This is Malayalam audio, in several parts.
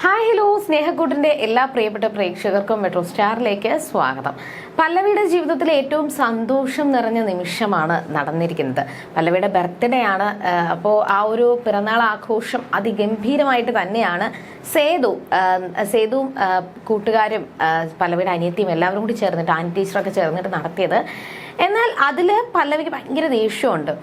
ഹായ് ഹലോ സ്നേഹക്കൂട്ടിന്റെ എല്ലാ പ്രിയപ്പെട്ട പ്രേക്ഷകർക്കും മെട്രോ സ്റ്റാറിലേക്ക് സ്വാഗതം. പല്ലവിയുടെ ജീവിതത്തിലെ ഏറ്റവും സന്തോഷം നിറഞ്ഞ നിമിഷമാണ് നടന്നിരിക്കുന്നത്. പല്ലവിയുടെ ബർത്ത്ഡേ ആണ്. അപ്പോൾ ആ ഒരു പിറന്നാൾ ആഘോഷം അതിഗംഭീരമായിട്ട് തന്നെയാണ് സേതു സേതുവും കൂട്ടുകാരും പല്ലവിയുടെ അനിയത്തിയും എല്ലാവരും കൂടി ചേർന്നിട്ട് ആന്റി ടീച്ചറൊക്കെ ചേർന്നിട്ട് നടത്തിയത്. എന്നാൽ അതിൽ പല്ലവിക്ക് ഭയങ്കര ദേഷ്യമുണ്ട്.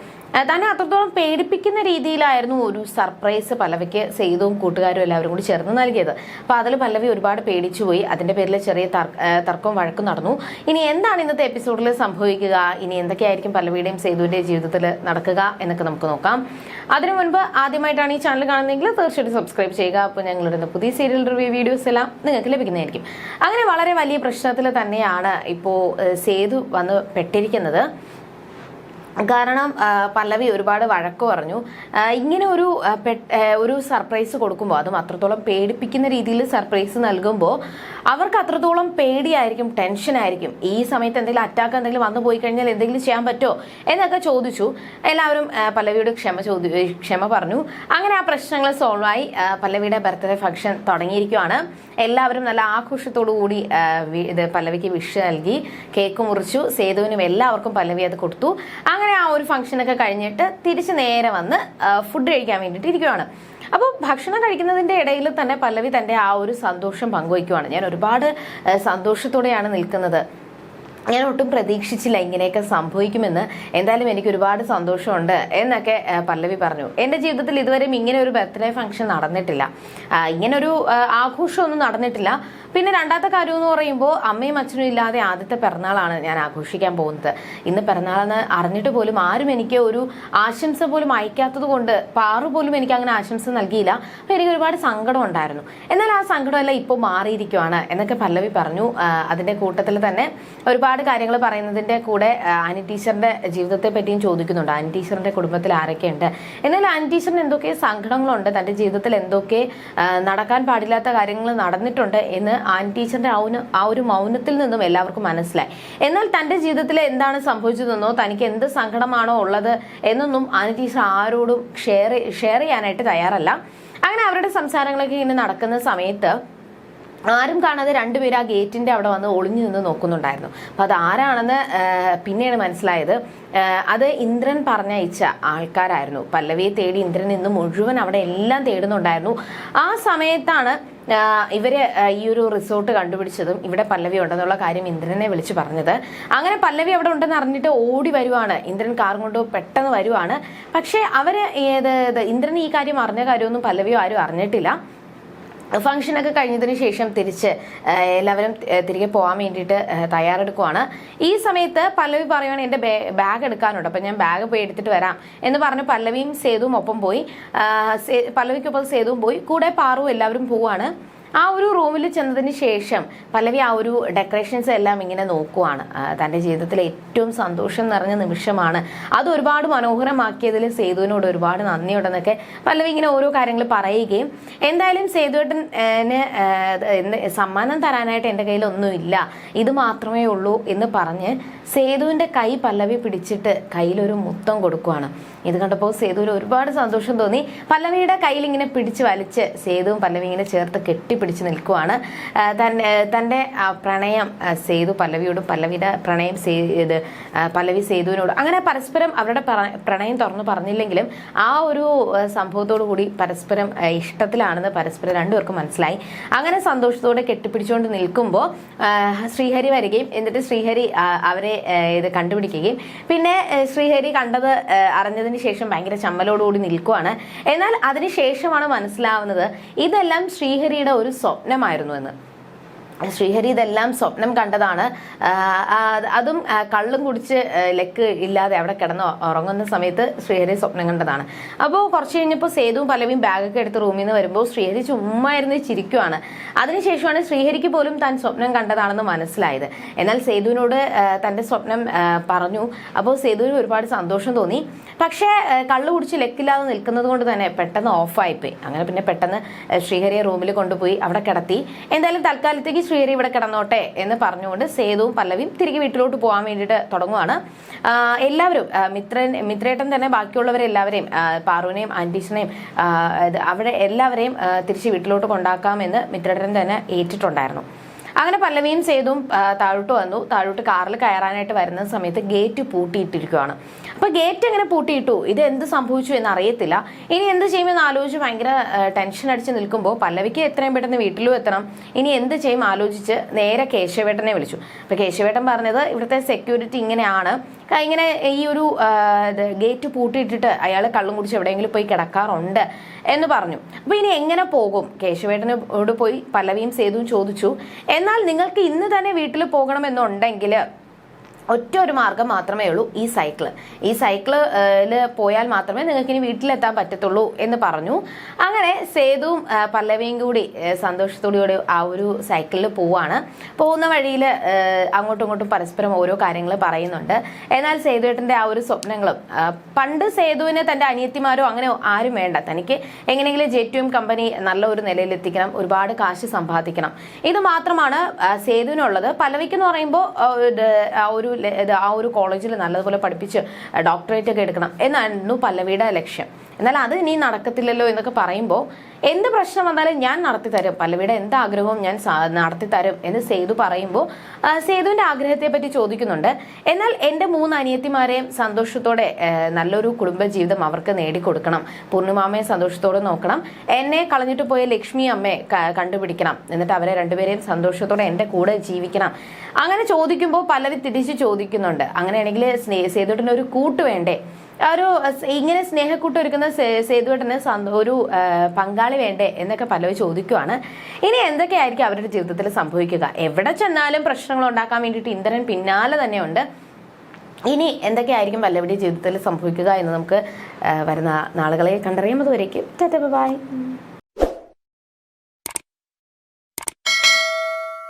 തന്നെ അത്രത്തോളം പേടിപ്പിക്കുന്ന രീതിയിലായിരുന്നു ഒരു സർപ്രൈസ് പല്ലവിക്ക് സെയ്തും കൂട്ടുകാരും എല്ലാവരും കൂടി ചേർന്ന് നൽകിയത്. അപ്പൊ അതിൽ പല്ലവി ഒരുപാട് പേടിച്ചു പോയി. അതിന്റെ പേരിൽ ചെറിയ തർക്കവും വഴക്കും നടന്നു. ഇനി എന്താണ് ഇന്നത്തെ എപ്പിസോഡിൽ സംഭവിക്കുക? ഇനി എന്തൊക്കെയായിരിക്കും പല്ലവിയുടെയും സേതുവിന്റെയും ജീവിതത്തിൽ നടക്കുക എന്നൊക്കെ നമുക്ക് നോക്കാം. അതിനു മുൻപ് ആദ്യമായിട്ടാണ് ഈ ചാനൽ കാണുന്നതെങ്കിൽ തീർച്ചയായിട്ടും സബ്സ്ക്രൈബ് ചെയ്യുക. അപ്പോൾ ഞങ്ങളുടെ പുതിയ സീരിയൽ റിവ്യൂ വീഡിയോസ് എല്ലാം നിങ്ങൾക്ക് ലഭിക്കുന്നതായിരിക്കും. അങ്ങനെ വളരെ വലിയ പ്രശ്നത്തിൽ തന്നെയാണ് ഇപ്പോൾ സേതു വന്ന് പെട്ടിരിക്കുന്നത്. കാരണം പല്ലവി ഒരുപാട് വഴക്ക് പറഞ്ഞു. ഇങ്ങനെ ഒരു ഒരു സർപ്രൈസ് കൊടുക്കുമ്പോൾ അതും അത്രത്തോളം പേടിപ്പിക്കുന്ന രീതിയിൽ സർപ്രൈസ് നൽകുമ്പോൾ അവർക്ക് അത്രത്തോളം പേടിയായിരിക്കും ടെൻഷനായിരിക്കും. ഈ സമയത്ത് എന്തെങ്കിലും അറ്റാക്ക് എന്തെങ്കിലും വന്നു പോയി കഴിഞ്ഞാൽ എന്തെങ്കിലും ചെയ്യാൻ പറ്റുമോ എന്നൊക്കെ ചോദിച്ചു. എല്ലാവരും പല്ലവിയുടെ ക്ഷമ ചോദി ക്ഷമ പറഞ്ഞു. അങ്ങനെ ആ പ്രശ്നങ്ങൾ സോൾവ് ആയി. പല്ലവിയുടെ ബർത്ത്ഡേ ഫംഗ്ഷൻ തുടങ്ങിയിരിക്കുകയാണ് എല്ലാവരും നല്ല ആഘോഷത്തോടു കൂടി ഇത് പല്ലവിക്ക് വിഷ് നൽകി കേക്ക് മുറിച്ചു. സേതുവിനും എല്ലാവർക്കും പല്ലവി അത് കൊടുത്തു. അങ്ങനെ ആ ഒരു ഫംഗ്ഷനൊക്കെ കഴിഞ്ഞിട്ട് തിരിച്ച് നേരെ വന്ന് ഫുഡ് കഴിക്കാൻ വേണ്ടിയിട്ട് ഇരിക്കുകയാണ് അപ്പോൾ ഭക്ഷണം കഴിക്കുന്നതിന്റെ ഇടയിൽ തന്നെ പല്ലവി തന്റെ ആ ഒരു സന്തോഷം പങ്കുവയ്ക്കുവാണ്. ഞാൻ ഒരുപാട് സന്തോഷത്തോടെയാണ് നിൽക്കുന്നത്. ഞാൻ ഒട്ടും പ്രതീക്ഷിച്ചില്ല ഇങ്ങനെയൊക്കെ സംഭവിക്കുമെന്ന്. എന്തായാലും എനിക്ക് ഒരുപാട് സന്തോഷമുണ്ട് എന്നൊക്കെ പല്ലവി പറഞ്ഞു. എന്റെ ജീവിതത്തിൽ ഇതുവരെയും ഇങ്ങനെ ഒരു ബർത്ത്ഡേ ഫംഗ്ഷൻ നടന്നിട്ടില്ല. ഇങ്ങനൊരു ആഘോഷമൊന്നും നടന്നിട്ടില്ല. പിന്നെ രണ്ടാമത്തെ കാര്യം എന്ന് പറയുമ്പോൾ അമ്മയും അച്ഛനും ഇല്ലാതെ ആദ്യത്തെ പിറന്നാളാണ് ഞാൻ ആഘോഷിക്കാൻ പോകുന്നത്. ഇന്ന് പിറന്നാളെന്ന് അറിഞ്ഞിട്ട് പോലും ആരും എനിക്ക് ഒരു ആശംസ പോലും അയക്കാത്തത് കൊണ്ട് പാറു പോലും എനിക്ക് അങ്ങനെ ആശംസ നൽകിയില്ല. അപ്പോൾ എനിക്ക് ഒരുപാട് സങ്കടം ഉണ്ടായിരുന്നു. എന്നാൽ ആ സങ്കടമെല്ലാം ഇപ്പോൾ മാറിയിരിക്കുവാണ് എന്നൊക്കെ പല്ലവി പറഞ്ഞു. അതിന്റെ കൂട്ടത്തിൽ തന്നെ ഒരുപാട് കാര്യങ്ങൾ പറയുന്നതിന്റെ കൂടെ ആനി ടീച്ചറിന്റെ ജീവിതത്തെ പറ്റിയും ചോദിക്കുന്നുണ്ട്. ആനി ടീച്ചറിന്റെ കുടുംബത്തിൽ ആരൊക്കെയുണ്ട്? എന്നാൽ ആനി ടീച്ചറിന് എന്തൊക്കെ സങ്കടങ്ങളുണ്ട് തന്റെ ജീവിതത്തിൽ എന്തൊക്കെ നടക്കാൻ പാടില്ലാത്ത കാര്യങ്ങൾ നടന്നിട്ടുണ്ട് എന്ന് ആനി ടീച്ചറിന്റെ ആ ഒരു മൗനത്തിൽ നിന്നും എല്ലാവർക്കും മനസ്സിലായി. എന്നാൽ തന്റെ ജീവിതത്തിൽ എന്താണ് സംഭവിച്ചതെന്നോ തനിക്ക് എന്ത് സങ്കടമാണോ ഉള്ളത് എന്നൊന്നും ആനി ടീച്ചർ ആരോടും ഷെയർ ഷെയർ ചെയ്യാനായിട്ട് തയ്യാറല്ല. അങ്ങനെ അവരുടെ സംസാരങ്ങളൊക്കെ ഇങ്ങനെ നടക്കുന്ന സമയത്ത് ആരും കാണാതെ രണ്ടുപേരും ആ ഗേറ്റിന്റെ അവിടെ വന്ന് ഒളിഞ്ഞു നിന്ന് നോക്കുന്നുണ്ടായിരുന്നു. അപ്പൊ അത് ആരാണെന്ന് പിന്നെയാണ് മനസ്സിലായത്. അത് ഇന്ദ്രൻ പറഞ്ഞയച്ച ആൾക്കാരായിരുന്നു. പല്ലവിയെ തേടി ഇന്ദ്രൻ ഇന്ന് മുഴുവൻ അവിടെ എല്ലാം തേടുന്നുണ്ടായിരുന്നു. ആ സമയത്താണ് ഇവർ ഈ ഒരു റിസോർട്ട് കണ്ടുപിടിച്ചതും ഇവിടെ പല്ലവി ഉണ്ടെന്നുള്ള കാര്യം ഇന്ദ്രനെ വിളിച്ചു പറഞ്ഞത്. അങ്ങനെ പല്ലവി അവിടെ ഉണ്ടെന്ന് അറിഞ്ഞിട്ട് ഓടി വരുവാണ്. ഇന്ദ്രൻ കാർ കൊണ്ട് പെട്ടെന്ന് വരുവാണ്. പക്ഷേ അവർ ഏത് ഇന്ദ്രൻ ഈ കാര്യം അറിഞ്ഞ കാര്യമൊന്നും പല്ലവിയോ ആരും അറിഞ്ഞിട്ടില്ല. ഫംഗ്ഷനൊക്കെ കഴിഞ്ഞതിന് ശേഷം തിരിച്ച് എല്ലാവരും തിരികെ പോകാൻ വേണ്ടിയിട്ട് തയ്യാറെടുക്കുവാണ്. ഈ സമയത്ത് പല്ലവി പറയുകയാണ് എന്റെ ബാഗ് എടുക്കാനുണ്ട് അപ്പം ഞാൻ ബാഗ് പോയി എടുത്തിട്ട് വരാം. എന്ന് പറഞ്ഞ് പല്ലവിയും സേതുവും ഒപ്പം പോയി പല്ലവിക്കൊപ്പം സേതുവും പോയി കൂടെ പാറുവും എല്ലാവരും പോവാണ്. ആ ഒരു റൂമിൽ ചെന്നതിന് ശേഷം പല്ലവി ആ ഒരു ഡെക്കറേഷൻസ് എല്ലാം ഇങ്ങനെ നോക്കുവാണ്. തന്റെ ജീവിതത്തിലെ ഏറ്റവും സന്തോഷം നിറഞ്ഞ നിമിഷമാണ്. അത് ഒരുപാട് മനോഹരമാക്കിയതിൽ സേതുവിനോട് ഒരുപാട് നന്ദിയുണ്ടെന്നൊക്കെ പല്ലവി ഇങ്ങനെ ഓരോ കാര്യങ്ങൾ പറയുകയും എന്തായാലും സേതുവേട്ടന് സമ്മാനം തരാനായിട്ട് എന്റെ കയ്യിൽ ഒന്നുമില്ല ഇത് മാത്രമേ ഉള്ളൂ എന്ന് പറഞ്ഞ് സേതുവിന്റെ കൈ പല്ലവി പിടിച്ചിട്ട് കയ്യിലൊരു മുത്തം കൊടുക്കുവാണ്. ഇത് കണ്ടപ്പോൾ സേതുവിന് ഒരുപാട് സന്തോഷം തോന്നി. പല്ലവിയുടെ കയ്യിൽ ഇങ്ങനെ പിടിച്ച് വലിച്ച് സേതുവും പല്ലവി ഇങ്ങനെ ചേർത്ത് കെട്ടിപ്പിടിച്ച് നിൽക്കുവാണ്. തന്റെ പ്രണയം സേതു പല്ലവിയോടും പല്ലവിയുടെ പ്രണയം സേത് പല്ലവി സേതുവിനോടും അങ്ങനെ പരസ്പരം അവരുടെ പ്രണയം തുറന്നു പറഞ്ഞില്ലെങ്കിലും ആ ഒരു സംഭവത്തോടു കൂടി പരസ്പരം ഇഷ്ടത്തിലാണെന്ന് പരസ്പരം രണ്ടുപേർക്കും മനസ്സിലായി. അങ്ങനെ സന്തോഷത്തോടെ കെട്ടിപ്പിടിച്ചുകൊണ്ട് നിൽക്കുമ്പോൾ ശ്രീഹരി വരികയും എന്നിട്ട് ശ്രീഹരി അവരെ ഇത് കണ്ടുപിടിക്കുകയും. പിന്നെ ശ്രീഹരി കണ്ടത് അറിഞ്ഞതിന് ശേഷം ഭയങ്കര ചമ്മലോടുകൂടി നിൽക്കുവാണ്. എന്നാൽ അതിനുശേഷമാണ് മനസ്സിലാവുന്നത് ഇതെല്ലാം ശ്രീഹരിയുടെ ഒരു സ്വപ്നമായിരുന്നു എന്ന്. ശ്രീഹരി ഇതെല്ലാം സ്വപ്നം കണ്ടതാണ്. അതും കള്ളും കുടിച്ച് ലെക്ക് ഇല്ലാതെ അവിടെ കിടന്ന് ഉറങ്ങുന്ന സമയത്ത് ശ്രീഹരി സ്വപ്നം കണ്ടതാണ്. അപ്പോൾ കുറച്ച് കഴിഞ്ഞപ്പോൾ സേതുവും പലവിയും ബാഗൊക്കെ എടുത്ത് റൂമിൽ നിന്ന് വരുമ്പോൾ ശ്രീഹരി ചുമ്മാ ഇരുന്ന് ചിരിക്കുവാണ്. അതിനുശേഷമാണ് ശ്രീഹരിക്ക് പോലും താൻ സ്വപ്നം കണ്ടതാണെന്ന് മനസ്സിലായത്. എന്നാൽ സേതുവിനോട് തന്റെ സ്വപ്നം പറഞ്ഞു. അപ്പോൾ സേതുവിന് ഒരുപാട് സന്തോഷം തോന്നി. പക്ഷേ കള്ളു കുടിച്ച് ലക്കില്ലാതെ നിൽക്കുന്നത് കൊണ്ട് തന്നെ പെട്ടെന്ന് ഓഫായിപ്പോയി അങ്ങനെ പിന്നെ പെട്ടെന്ന് ശ്രീഹരിയെ റൂമിൽ കൊണ്ടുപോയി അവിടെ കിടത്തി. എന്തായാലും തൽക്കാലത്തേക്ക് ശ്രീഹരി ഇവിടെ കിടന്നോട്ടെ എന്ന് പറഞ്ഞുകൊണ്ട് സേതുവും പല്ലവിയും തിരികെ വീട്ടിലോട്ട് പോകാൻ വേണ്ടിയിട്ട് തുടങ്ങുവാണ്. എല്ലാവരും മിത്രൻ മിത്രേട്ടൻ തന്നെ ബാക്കിയുള്ളവരെല്ലാവരെയും പാറുവിനെയും ആന്റീസിനെയും അവിടെ എല്ലാവരെയും തിരിച്ച് വീട്ടിലോട്ട് കൊണ്ടാക്കാമെന്ന് മിത്രേട്ടൻ തന്നെ ഏറ്റിട്ടുണ്ടായിരുന്നു. അങ്ങനെ പല്ലവിയും സേതും ആ, താഴോട്ട് വന്നു. താഴോട്ട് കാറിൽ കയറാനായിട്ട് വരുന്ന സമയത്ത് ഗേറ്റ് പൂട്ടിയിട്ടിരിക്കുകയാണ് അപ്പൊ ഗേറ്റ് എങ്ങനെ പൂട്ടിയിട്ടു? ഇത് എന്ത് സംഭവിച്ചു എന്ന് അറിയത്തില്ല ഇനി എന്ത് ചെയ്യുമെന്ന് ആലോചിച്ച് ഭയങ്കര ടെൻഷൻ അടിച്ച് നിൽക്കുമ്പോൾ പല്ലവിക്ക് എത്രയും പെട്ടെന്ന് വീട്ടിലും എത്തണം. ഇനി എന്ത് ചെയ്യും ആലോചിച്ച് നേരെ കേശവേട്ടനെ വിളിച്ചു. അപ്പൊ കേശവേട്ടൻ പറഞ്ഞത് ഇവിടുത്തെ സെക്യൂരിറ്റി ഇങ്ങനെയാണ്. ഇങ്ങനെ ഈ ഒരു ഗേറ്റ് പൂട്ടിയിട്ടിട്ട് അയാൾ കള്ളും കുടിച്ച് എവിടെയെങ്കിലും പോയി കിടക്കാറുണ്ട് എന്ന് പറഞ്ഞു. അപ്പൊ ഇനി എങ്ങനെ പോകും? കേശവേട്ടനോട് പോയി പല്ലവിയും സേതുവും ചോദിച്ചു. എന്നാൽ നിങ്ങൾക്ക് ഇന്ന് തന്നെ വീട്ടിൽ പോകണമെന്നുണ്ടെങ്കിൽ ഒറ്റ ഒരു മാർഗം മാത്രമേ ഉള്ളൂ ഈ സൈക്കിൾ ഈ സൈക്കിളിൽ പോയാൽ മാത്രമേ നിങ്ങൾക്ക് ഇനി വീട്ടിലെത്താൻ പറ്റത്തുള്ളൂ എന്ന് പറഞ്ഞു. അങ്ങനെ സേതുവും പല്ലവിയും കൂടി സന്തോഷത്തോടുകൂടി ആ ഒരു സൈക്കിളിൽ പോവാണ്. പോകുന്ന വഴിയിൽ അങ്ങോട്ടും ഇങ്ങോട്ടും പരസ്പരം ഓരോ കാര്യങ്ങൾ പറയുന്നുണ്ട്. എന്നാൽ സേതുവേട്ടന്റെ ആ ഒരു സ്വപ്നങ്ങളും പണ്ട് സേതുവിന് തന്റെ അനിയത്തിമാരോ അങ്ങനെ ആരും വേണ്ട. തനിക്ക് എങ്ങനെയെങ്കിലും ജെ എം കമ്പനി നല്ല ഒരു നിലയിലെത്തിക്കണം ഒരുപാട് കാശ് സമ്പാദിക്കണം. ഇത് മാത്രമാണ് സേതുവിനുള്ളത്. പല്ലവിക്ക് എന്ന് പറയുമ്പോൾ ഒരു ആ ഒരു കോളേജിൽ നല്ലതുപോലെ പഠിപ്പിച്ച് ഡോക്ടറേറ്റ് ഒക്കെ എടുക്കണം. എന്നായിരുന്നു പല്ലവിയുടെ ലക്ഷ്യം. എന്നാൽ അത് ഇനി നടക്കത്തില്ലല്ലോ എന്നൊക്കെ പറയുമ്പോൾ എന്ത് പ്രശ്നം വന്നാലും ഞാൻ നടത്തി തരും. പല്ലവിയുടെ എന്ത് ആഗ്രഹവും ഞാൻ നടത്തി തരും എന്ന് സേതു പറയുമ്പോൾ സേതുവിന്റെ ആഗ്രഹത്തെ പറ്റി ചോദിക്കുന്നുണ്ട്. എന്നാൽ എന്റെ മൂന്ന് അനിയത്തിമാരെയും സന്തോഷത്തോടെ നല്ലൊരു കുടുംബ ജീവിതം അവർക്ക് നേടിക്കൊടുക്കണം. പൂർണിമാമയെ സന്തോഷത്തോടെ നോക്കണം. എന്നെ കളഞ്ഞിട്ട് പോയ ലക്ഷ്മി അമ്മയെ കണ്ടുപിടിക്കണം. എന്നിട്ട് അവരെ രണ്ടുപേരെയും സന്തോഷത്തോടെ എന്റെ കൂടെ ജീവിക്കണം. അങ്ങനെ ചോദിക്കുമ്പോൾ പലരും തിരിച്ച് ചോദിക്കുന്നുണ്ട്. അങ്ങനെയാണെങ്കിൽ സ്നേ സേതുവേട്ടന് ഒരു കൂട്ട് വേണ്ടേ? ഒരു ഇങ്ങനെ സ്നേഹക്കൂട്ടം ഒരുക്കുന്ന സേതുവേട്ടന് ഒരു പങ്കാളി വേണ്ടേ എന്നൊക്കെ പലരും ചോദിക്കുവാണ്. ഇനി എന്തൊക്കെയായിരിക്കും അവരുടെ ജീവിതത്തിൽ സംഭവിക്കുക? എവിടെ ചെന്നാലും പ്രശ്നങ്ങൾ ഉണ്ടാക്കാൻ വേണ്ടിയിട്ട് ഇന്ദ്രൻ പിന്നാലെ തന്നെയുണ്ട് ഇനി എന്തൊക്കെയായിരിക്കും പല്ലവിയുടെ ജീവിതത്തിൽ സംഭവിക്കുക എന്ന് നമുക്ക് വരുന്ന നാളുകളെ കണ്ടറിയാം. അതുവരേക്കും ബൈ.